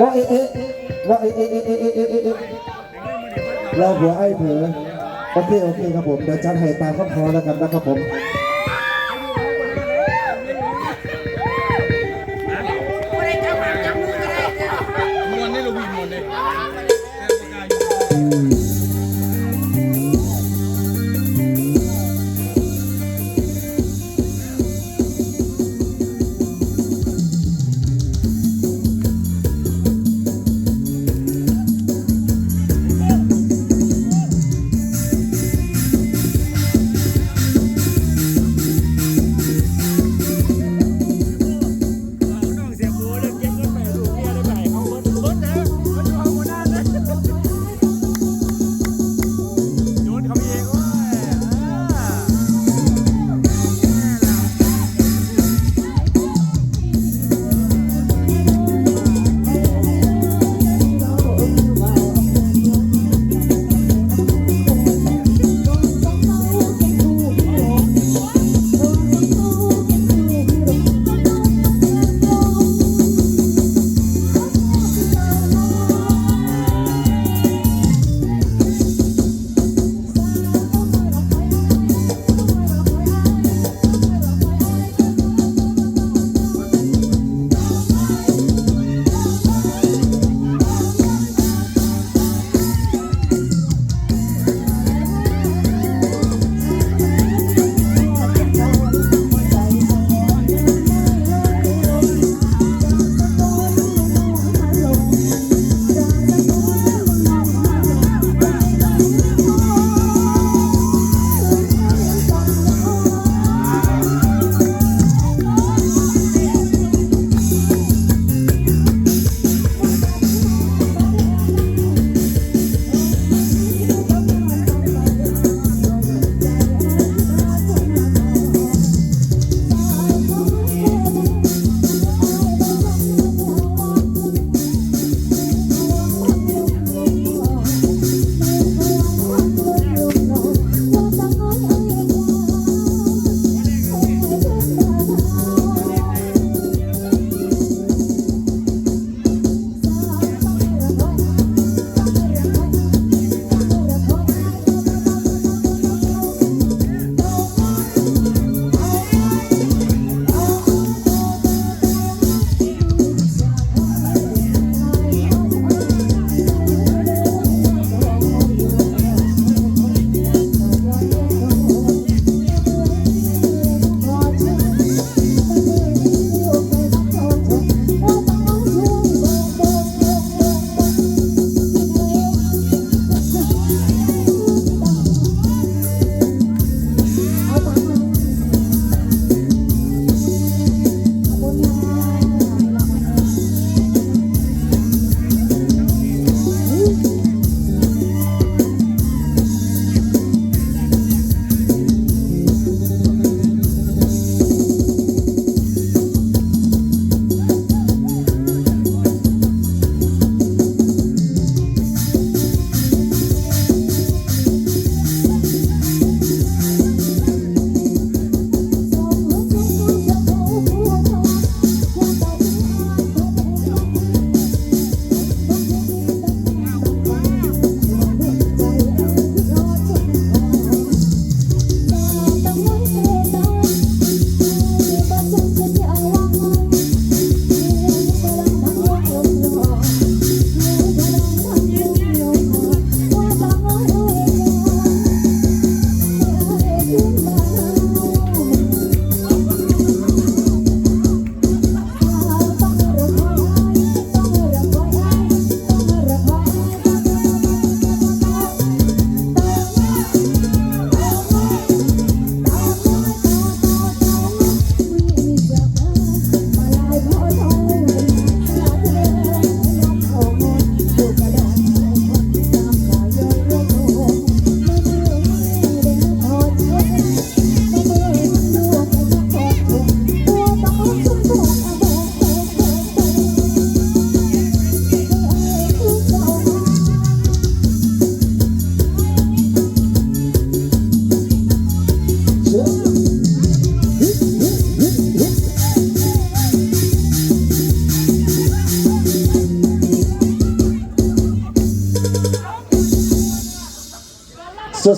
ว่าเอ๊ะเอว่าเอ๊ะเอ๊ะเอ๊ะเอ๊ะเอ๊ะเอ๊ะเอ๊ะราหัวไอ้เผลอโอเคโอเคครับผมเดี๋ยวจัดให้ตามคำขอแล้วกันนะครับผม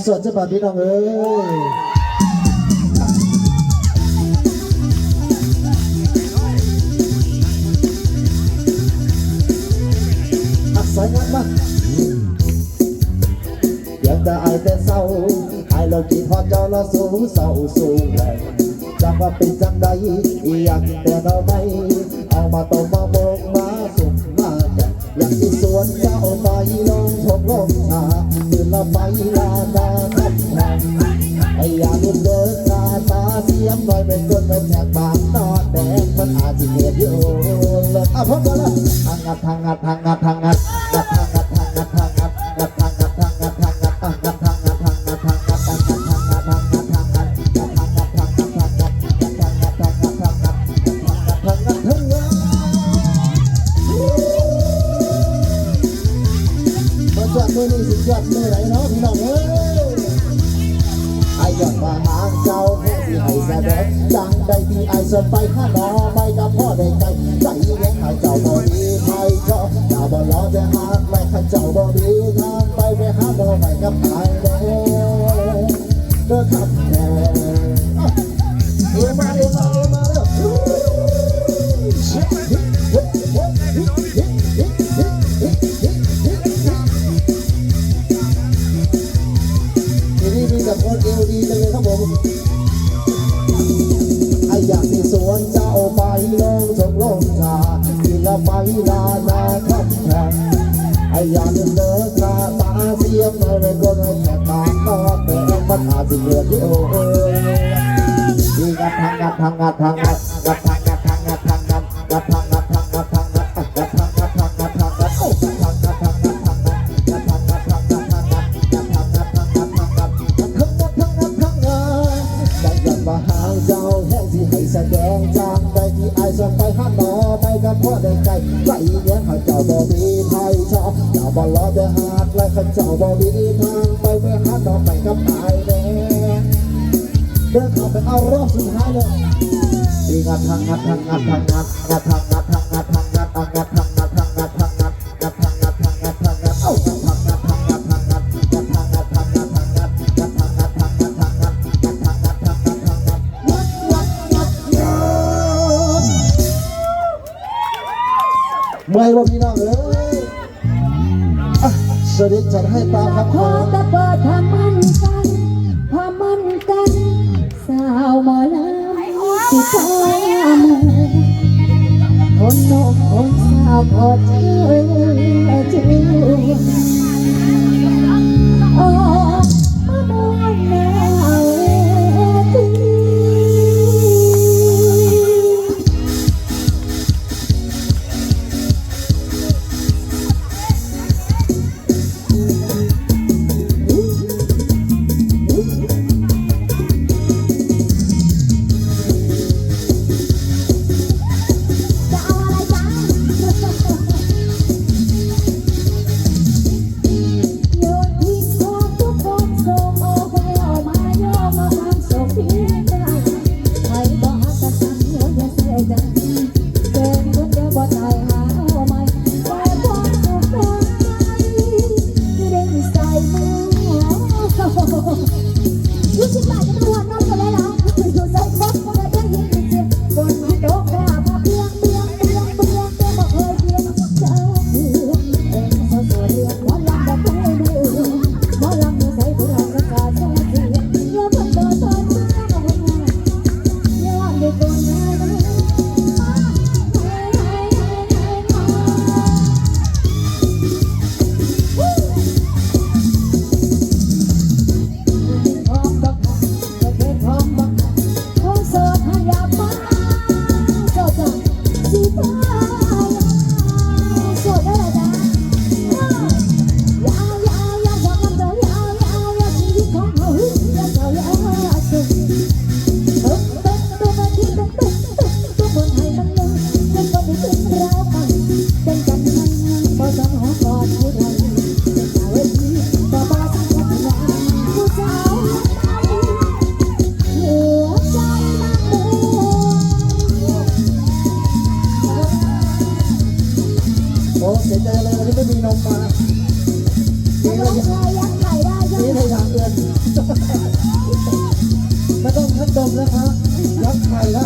สดๆจะบบพี่น้องเอ้ยอากสายงานมายากจะไอแต่เศร้าไอเราคินพอเจ้าเราสูงเศร้าสูงแรงจะมาเป็นจังใดอยากแต่เราไม่เอามาต้มมาโม ลงที่สวนเจ้าไปลงชมลมหาตื่นละไปลาตาทับนำไอ้ยาลุกเดินตาตาเสียมลอยเป็นคนเป็นแจกบางนอนแดงมันอาจจะเหตุอยู่เลยอะพบกันละทางงัดทางงัดทางงัดทางงัด hangat hangat hangat hangat งัดพัเอ้าม่ว่าพี่น้องเลยสวัสดีจัดให้ไา นะครับ รักใครแล้ว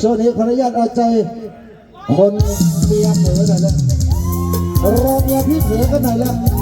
ช่วงนี้ขออนุญาตเอาใจคนเมียเผลอหน่อยละ รอเมียพี่เผลอกันหน่อยละ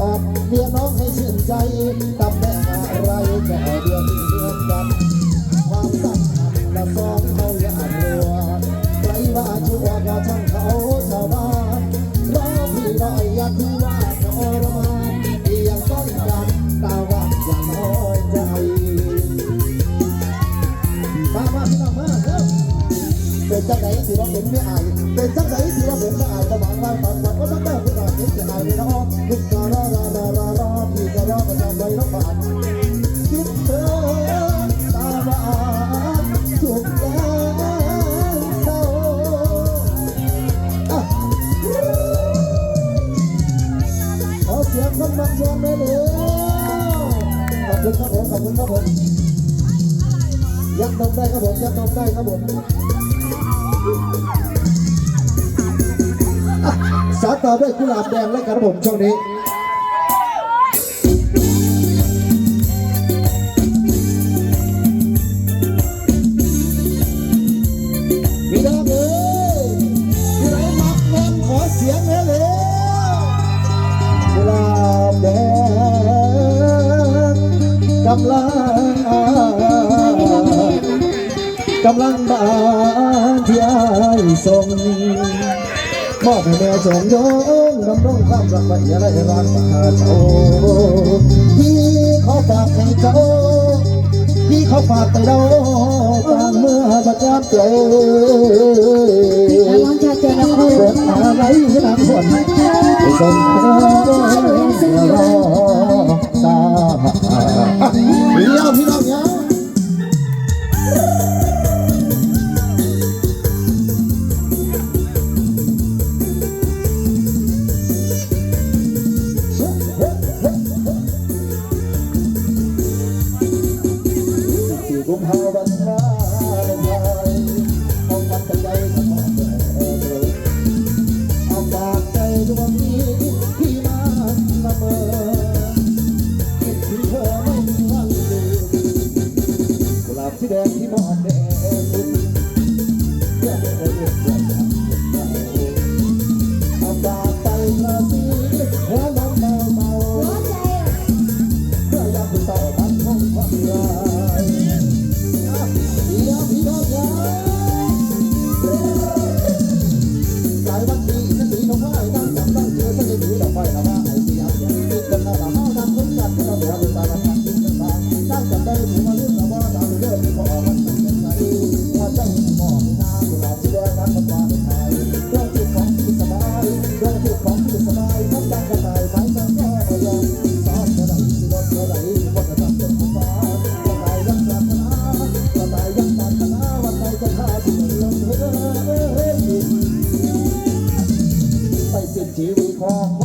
กอดเมียน้องให้ชื่นใจตำแหน่งอะไรก็เดียวที่เหมือนกันความสัมพันธ์ละสองเขาอย่ารัวใครว่าชั่วก็ช่างเขาชาวบ้านรอพี่รอยอย่าถือว่าทรมานที่ยังต้องการตาว่าอย่างน้อยใจมามาพี่น้องมาเร็วเป็นจังไหนที่ว่าเป็นไม่อายเป็นจังไหนที่ว่าเป็นไม่อายก็หวังว่าตอนวันก็ต้องได้ผู้ชายที่จะอายไม่น้อง ทุกการรอรอรอรอรอพี่จะรอประจำไว้น้องบาทคิดเธอตาบานสุขแสนเศร้าอะขอเสียงคนบังชวนได้เลยขอบคุณครับผมขอบคุณครับผมยังตรงได้ครับผมยังตรงได้ครับผมาต่อด้วยกุหลาบแดงและกระผมช่วงนี้พี่น้องเอ้ยผู้ใดมักแม่นขอเสียงแน่เลยกุหลาบแดงกำลังกำลังบานที่อายส่งมอบให้แม่จงย อย่าได้รักมาเจ้าพี่ขาฝากให้เจ้า พี่ขาฝากไปเรากลางเมื่อประจำเจอแล้วจะเจอกับคุณฝนอะไรนางฝนส่งเธอรอตาเดียวพี่น้องเนี่ย ที่ ไปสิ้